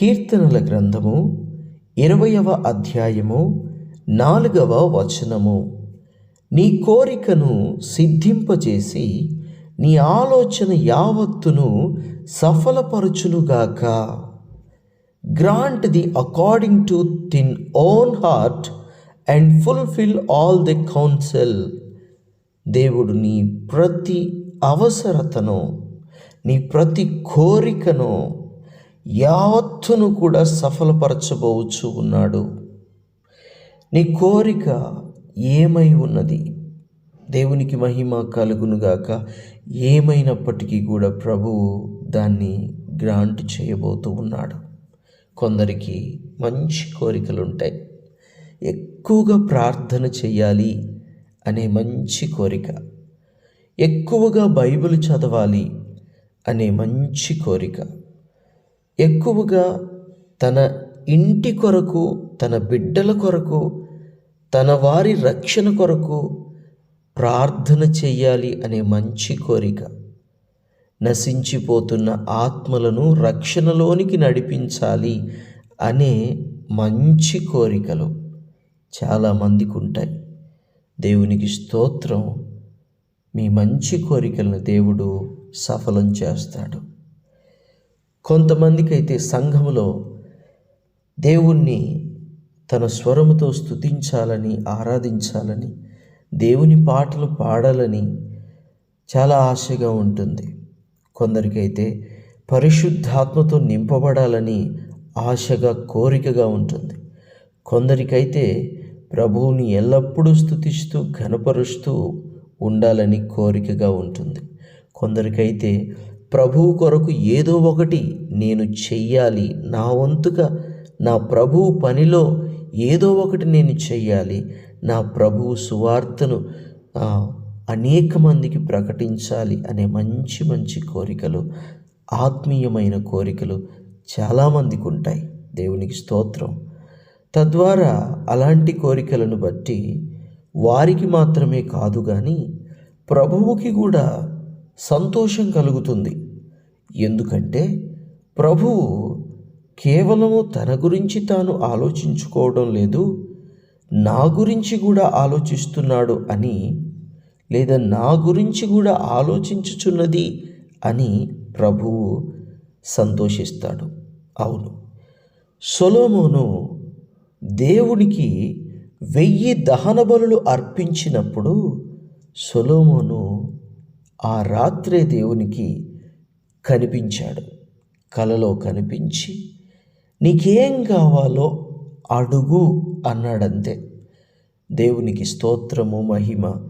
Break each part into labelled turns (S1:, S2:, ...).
S1: కీర్తనల గ్రంథము ఇరవయవ అధ్యాయము నాలుగవ వచనము. నీ కోరికను సిద్ధింపజేసి నీ ఆలోచన యావత్తును సఫలపరచునుగాక. Grant the according to thine own heart and fulfil all the counsel దేవుడు నీ ప్రతి అవసరతను నీ ప్రతి కోరికను యావత్తును కూడా సఫలపరచబోవచ్చు ఉన్నాడు. నీ కోరిక ఏమై ఉన్నది? దేవునికి మహిమ కలుగునుగాక ఏమైనప్పటికీ కూడా ప్రభువు దాన్ని గ్రాంట్ చేయబోతూ ఉన్నాడు. కొందరికి మంచి కోరికలు ఉంటాయి ఎక్కువగా ప్రార్థన చేయాలి అనే మంచి కోరిక. ఎక్కువగా బైబిల్ చదవాలి అనే మంచి కోరిక. ఎక్కువగా తన ఇంటి కొరకు తన బిడ్డల కొరకు తన వారి రక్షణ కొరకు ప్రార్థన చెయ్యాలి అనే మంచి కోరిక. నశించిపోతున్న ఆత్మలను రక్షణలోనికి నడిపించాలి అనే మంచి కోరికలు చాలామందికి ఉంటాయి. దేవునికి స్తోత్రం. మీ మంచి కోరికలను దేవుడు సఫలం చేస్తాడు. కొంతమందికి అయితే సంఘములో దేవుణ్ణి తన స్వరముతో స్థుతించాలని ఆరాధించాలని దేవుని పాటలు పాడాలని చాలా ఆశగా ఉంటుంది. కొందరికైతే పరిశుద్ధాత్మతో నింపబడాలని ఆశగా కోరికగా ఉంటుంది. కొందరికైతే ప్రభువుని ఎల్లప్పుడూ స్థుతిస్తూ ఘనపరుస్తూ ఉండాలని కోరికగా ఉంటుంది. కొందరికైతే ప్రభువు కొరకు ఏదో ఒకటి నేను చెయ్యాలి. నా వంతుగా నా ప్రభువు పనిలో ఏదో ఒకటి నేను చెయ్యాలి. నా ప్రభువు సువార్తను అనేక మందికి ప్రకటించాలి అనే మంచి మంచి కోరికలు ఆత్మీయమైన కోరికలు చాలామందికి ఉంటాయి. దేవునికి స్తోత్రం. తద్వారా అలాంటి కోరికలను బట్టి వారికి మాత్రమే కాదు కానీ ప్రభువుకి కూడా సంతోషం కలుగుతుంది. ఎందుకంటే ప్రభువు కేవలము తన గురించి తాను ఆలోచించుకోవడం లేదు నా గురించి కూడా ఆలోచిస్తున్నాడు అని లేదా నా గురించి కూడా ఆలోచించుచున్నది అని ప్రభువు సంతోషిస్తాడు. అవును. సొలోమోను దేవునికి వెయ్యి దహన బలులు అర్పించినప్పుడు సొలోమోను ఆ రాత్రే దేవునికి కనిపించాడు. కలలో కనిపించి నీకేం కావాలో అడుగు అన్నాడంతే. దేవునికి స్తోత్రము మహిమ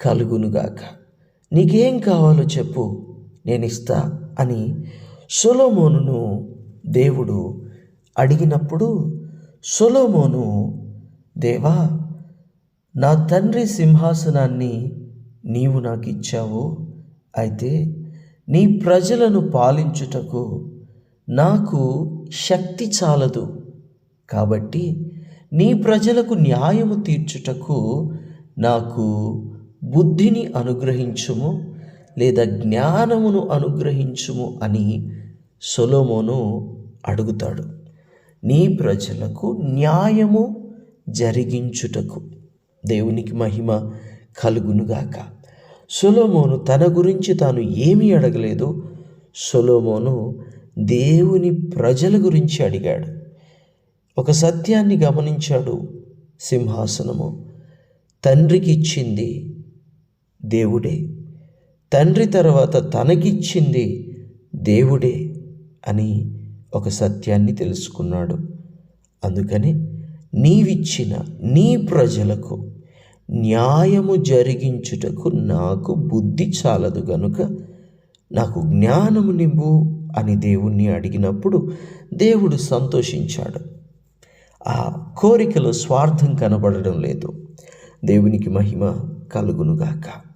S1: కలుగునుగాక నీకేం కావాలో చెప్పు నేను ఇస్తా అని సొలోమోనును దేవుడు అడిగినప్పుడు సొలోమోను దేవా నా తండ్రి సింహాసనాన్ని నీవు నాకు ఇచ్చావు అయితే నీ ప్రజలను పాలించుటకు నాకు శక్తి చాలదు. కాబట్టి నీ ప్రజలకు న్యాయము తీర్చుటకు నాకు బుద్ధిని అనుగ్రహించుము లేదా జ్ఞానమును అనుగ్రహించుము అని సొలోమోను అడుగుతాడు. నీ ప్రజలకు న్యాయము జరిగించుటకు దేవునికి మహిమ కలుగునుగాక. సొలోమోను తన గురించి తాను ఏమీ అడగలేదు. సొలోమోను దేవుని ప్రజల గురించి అడిగాడు. ఒక సత్యాన్ని గమనించాడు సింహాసనము. తండ్రికి ఇచ్చింది దేవుడే. తండ్రి తర్వాత తనకిచ్చింది దేవుడే అని ఒక సత్యాన్ని తెలుసుకున్నాడు. అందుకని నీవిచ్చిన నీ ప్రజలకు న్యాయము జరిగించుటకు నాకు బుద్ధి చాలదు గనుక నాకు జ్ఞానము నింపు అని దేవుణ్ణి అడిగినప్పుడు దేవుడు సంతోషించాడు. ఆ కోరికలో స్వార్థం కనబడడం లేదు. దేవునికి మహిమ కలుగునుగాక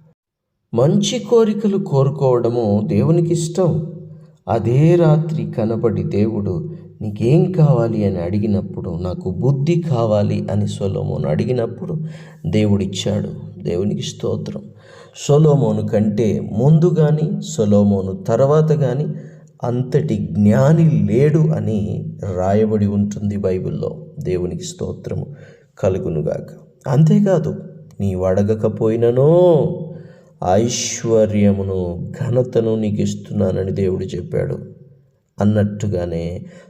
S1: మంచి కోరికలు కోరుకోవడము దేవునికి ఇష్టం అదే రాత్రి కనబడి దేవుడు నీకేం కావాలి అని అడిగినప్పుడు నాకు బుద్ధి కావాలి అని సొలోమోను అడిగినప్పుడు దేవుడిచ్చాడు. దేవునికి స్తోత్రం. సొలోమోను కంటే ముందు కానీ సొలోమోను తర్వాత కానీ అంతటి జ్ఞాని లేడు అని రాయబడి ఉంటుంది బైబిల్లో. దేవునికి స్తోత్రము కలుగునుగాక. అంతేకాదు నీవు అడగకపోయిననో ఐశ్వర్యమును ఘనతను నీకు ఇస్తున్నానని దేవుడు చెప్పాడు. అన్నట్టుగానే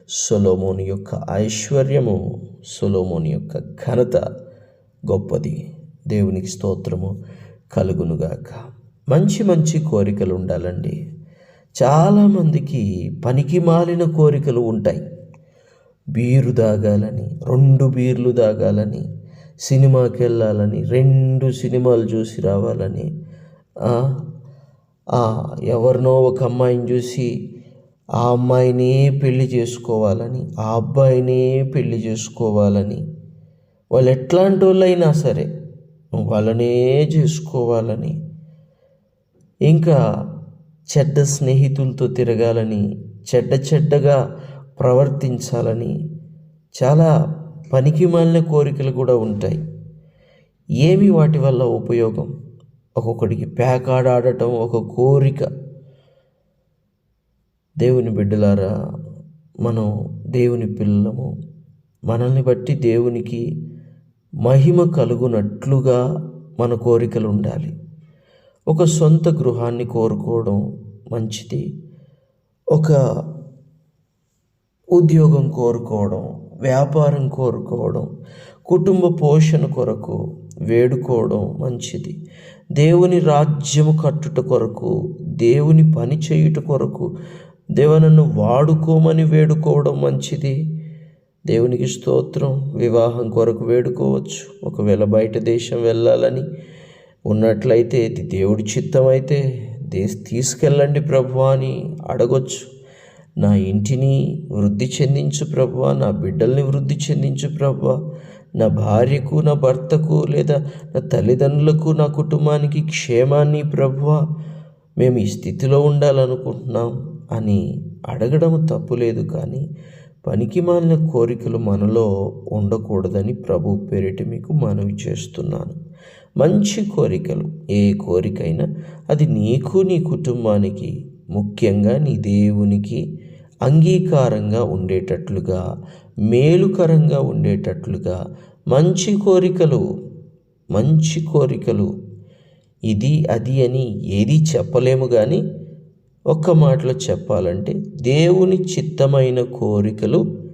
S1: సొలోమోని యొక్క ఐశ్వర్యము సొలోమోని యొక్క ఘనత గొప్పది. దేవునికి స్తోత్రము కలుగునుగాక. మంచి మంచి కోరికలు ఉండాలండి. చాలామందికి పనికి మాలిన కోరికలు ఉంటాయి. బీరు తాగాలని రెండు బీర్లు తాగాలని సినిమాకి వెళ్ళాలని రెండు సినిమాలు చూసి రావాలని ఎవరినో ఒక అమ్మాయిని చూసి ఆ అమ్మాయినే పెళ్ళి చేసుకోవాలని ఆ అబ్బాయినే పెళ్ళి చేసుకోవాలని. వాళ్ళు ఎట్లాంటి వాళ్ళైనా సరే వాళ్ళనే చేసుకోవాలని. ఇంకా చెడ్డ స్నేహితులతో తిరగాలని చెడ్డ చెడ్డగా ప్రవర్తించాలని చాలా పనికి మాలిన కోరికలు కూడా ఉంటాయి. ఏమి వాటి వల్ల ఉపయోగం? ఒక్కొక్కడికి ప్యాకాడ ఆడటం ఒక కోరిక. దేవుని బిడ్డలారా మనం దేవుని పిల్లలము. మనల్ని బట్టి దేవునికి మహిమ కలుగునట్లుగా మన కోరికలు ఉండాలి. ఒక సొంత గృహాన్ని కోరుకోవడం మంచిది. ఒక ఉద్యోగం కోరుకోవడం వ్యాపారం కోరుకోవడం కుటుంబ పోషణ కొరకు వేడుకోవడం మంచిది. దేవుని రాజ్యము కట్టుట కొరకు దేవుని పని చేయుట కొరకు దేవనన్ను వాడుకోమని వేడుకోవడం మంచిది. దేవునికి స్తోత్రం. వివాహం కొరకు వేడుకోవచ్చు. ఒకవేళ బయట దేశం వెళ్ళాలని ఉన్నట్లయితే ఇది దేవుడి చిత్తం అయితే దేశ తీసుకెళ్ళండి ప్రభు అని అడగొచ్చు. నా ఇంటిని వృద్ధి చెందించు ప్రభు నా బిడ్డల్ని వృద్ధి చెందించు ప్రభు నా భార్యకు నా భర్తకు లేదా నా తల్లిదండ్రులకు నా కుటుంబానికి క్షేమాన్ని ప్రభువ. మేము ఈ స్థితిలో ఉండాలనుకుంటున్నాం. అని అడగడం తప్పులేదు కానీ పనికి మాలిన కోరికలు మనలో ఉండకూడదని ప్రభు పేరిట మీకు మనవి చేస్తున్నాను. మంచి కోరికలు ఏ కోరికైనా అది నీకు నీ కుటుంబానికి ముఖ్యంగా నీ దేవునికి అంగీకారంగా ఉండేటట్లుగా మేలుకరంగా ఉండేటట్లుగా మంచి కోరికలు మంచి కోరికలు ఇది అది అని ఏది చెప్పలేము కానీ ఒక్క మాటలో చెప్పాలంటే దేవుని చిత్తమైన కోరికలు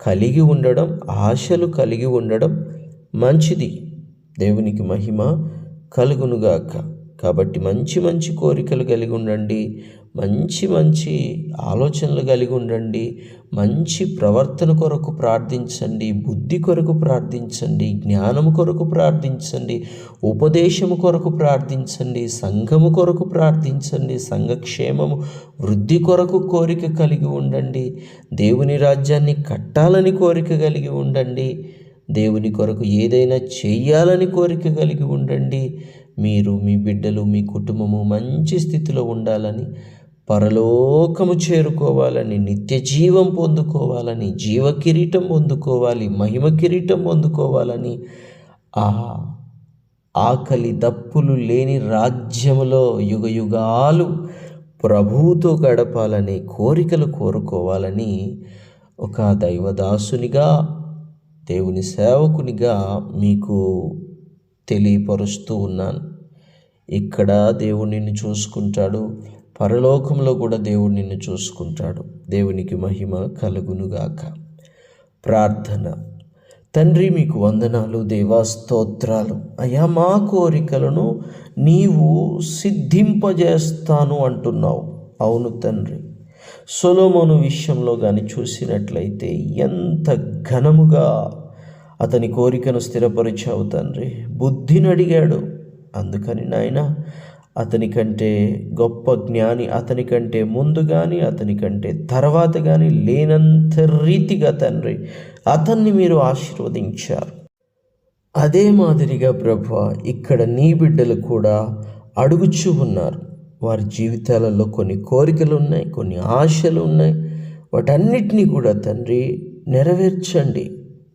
S1: కలిగి ఉండడం ఆశలు కలిగి ఉండడం మంచిది. దేవునికి మహిమ కలుగునుగాక. కాబట్టి మంచి మంచి కోరికలు కలిగి ఉండండి. మంచి మంచి ఆలోచనలు కలిగి ఉండండి. మంచి ప్రవర్తన కొరకు ప్రార్థించండి. బుద్ధి కొరకు ప్రార్థించండి. జ్ఞానము కొరకు ప్రార్థించండి. ఉపదేశము కొరకు ప్రార్థించండి. సంఘము కొరకు ప్రార్థించండి. సంఘక్షేమము వృద్ధి కొరకు కోరిక కలిగి ఉండండి. దేవుని రాజ్యాన్ని కట్టాలని కోరిక కలిగి ఉండండి. దేవుని కొరకు ఏదైనా చేయాలని కోరిక కలిగి ఉండండి. మీరు మీ బిడ్డలు మీ కుటుంబము మంచి స్థితిలో ఉండాలని పరలోకము చేరుకోవాలని నిత్య జీవం పొందుకోవాలని జీవ కిరీటం పొందుకోవాలి మహిమ కిరీటం పొందుకోవాలని ఆ ఆకలి దప్పులు లేని రాజ్యములో యుగ యుగాలు ప్రభువుతో గడపాలని కోరికలు కోరుకోవాలని ఒక దైవదాసునిగా దేవుని సేవకునిగా మీకు తెలియపరుస్తూ ఉన్నాను. ఇక్కడ దేవుడు నిన్ను చూసుకుంటాడు. పరలోకంలో కూడా దేవుడు నిన్ను చూసుకుంటాడు. దేవునికి మహిమ కలుగునుగాక ప్రార్థన. తండ్రి మీకు వందనాలు దేవా స్తోత్రాలు. అయ్యా మా కోరికలను నీవు సిద్ధింపజేస్తాను అంటున్నావు. అవును తండ్రి. సొలోమోను విషయంలో కానీ చూసినట్లయితే ఎంత ఘనముగా అతని కోరికను స్థిరపరిచావు తండ్రి. బుద్ధిని అడిగాడు అందుకని నాయన అతని కంటే గొప్ప జ్ఞాని అతని కంటే ముందు కానీ అతని కంటే తర్వాత కానీ లేనంత రీతిగా తండ్రి అతన్ని మీరు ఆశీర్వదించారు. అదే మాదిరిగా ప్రభు ఇక్కడ నీ బిడ్డలు కూడా అడుగుచూ ఉన్నారు. వారి జీవితాలలో కొన్ని కోరికలు ఉన్నాయి కొన్ని ఆశలు ఉన్నాయి వాటన్నిటినీ కూడా తండ్రి నెరవేర్చండి.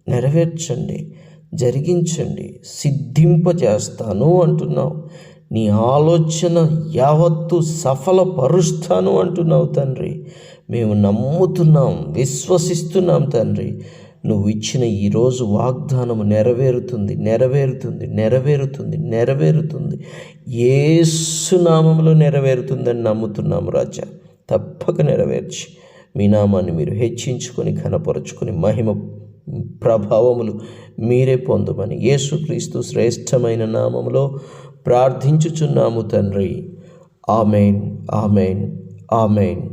S1: నెరవేర్చండి జరిగించండి సిద్ధింపజేస్తాను అంటున్నావు. నీ ఆలోచన యావత్తు సఫలపరుస్తాను అంటున్నావు తండ్రి. మేము నమ్ముతున్నాం విశ్వసిస్తున్నాం తండ్రి. నువ్వు ఇచ్చిన ఈరోజు వాగ్దానము నెరవేరుతుంది నెరవేరుతుంది నెరవేరుతుంది నెరవేరుతుంది. ఏసునామంలో నెరవేరుతుందని నమ్ముతున్నాము రాజా. తప్పక నెరవేర్చి. మీ నామాన్ని మీరు హెచ్చించుకొని ఘనపరుచుకొని మహిమ ప్రభావములు మీరే పొందమని యేసుక్రీస్తు శ్రేష్టమైన నామములో ప్రార్థించుచున్నాము తండ్రి. ఆమెన్ ఆమెన్ ఆమెన్.